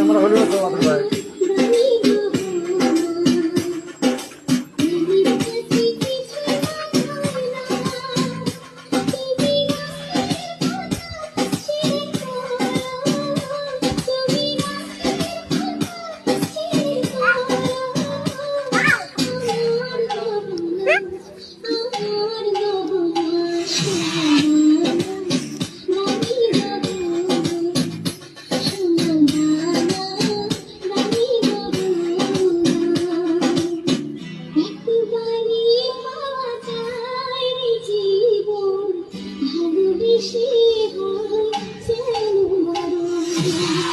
আমরা হলিউড 是多情，我多。